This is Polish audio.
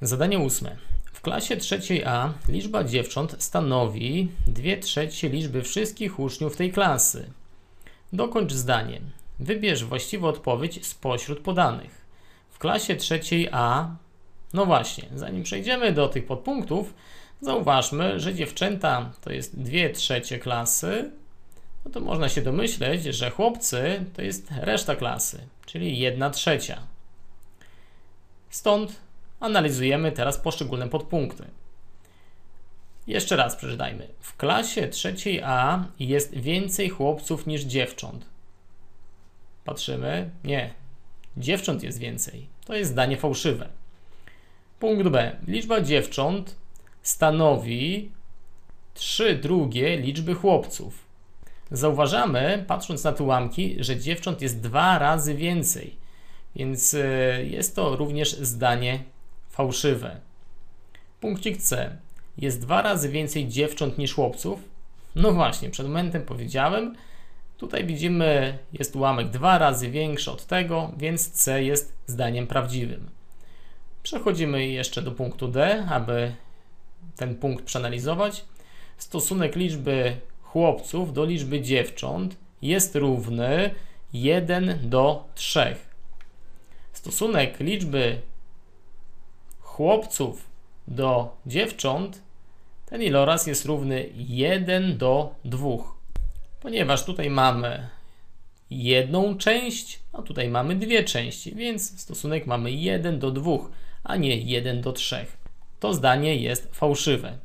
Zadanie ósme. W klasie trzeciej A liczba dziewcząt stanowi 2 trzecie liczby wszystkich uczniów tej klasy. Dokończ zdanie. Wybierz właściwą odpowiedź spośród podanych. W klasie trzeciej A, no właśnie, zanim przejdziemy do tych podpunktów, zauważmy, że dziewczęta to jest 2 trzecie klasy, no to można się domyśleć, że chłopcy to jest reszta klasy, czyli 1 trzecia. Stąd analizujemy teraz poszczególne podpunkty. Jeszcze raz przeczytajmy. W klasie trzeciej A jest więcej chłopców niż dziewcząt. Patrzymy. Nie. Dziewcząt jest więcej. To jest zdanie fałszywe. Punkt B. Liczba dziewcząt stanowi 3 drugie liczby chłopców. Zauważamy, patrząc na te ułamki, że dziewcząt jest dwa razy więcej, więc y, jest to również zdanie fałszywe. Punkcik C. Jest dwa razy więcej dziewcząt niż chłopców? No właśnie, przed momentem powiedziałem, tutaj widzimy, jest ułamek dwa razy większy od tego, więc C jest zdaniem prawdziwym. Przechodzimy jeszcze do punktu D, aby ten punkt przeanalizować. Stosunek liczby chłopców do liczby dziewcząt jest równy 1 do 3. Stosunek liczby chłopców do dziewcząt, ten iloraz jest równy 1 do 2. Ponieważ tutaj mamy jedną część, a tutaj mamy dwie części, więc stosunek mamy 1 do 2, a nie 1 do 3. To zdanie jest fałszywe.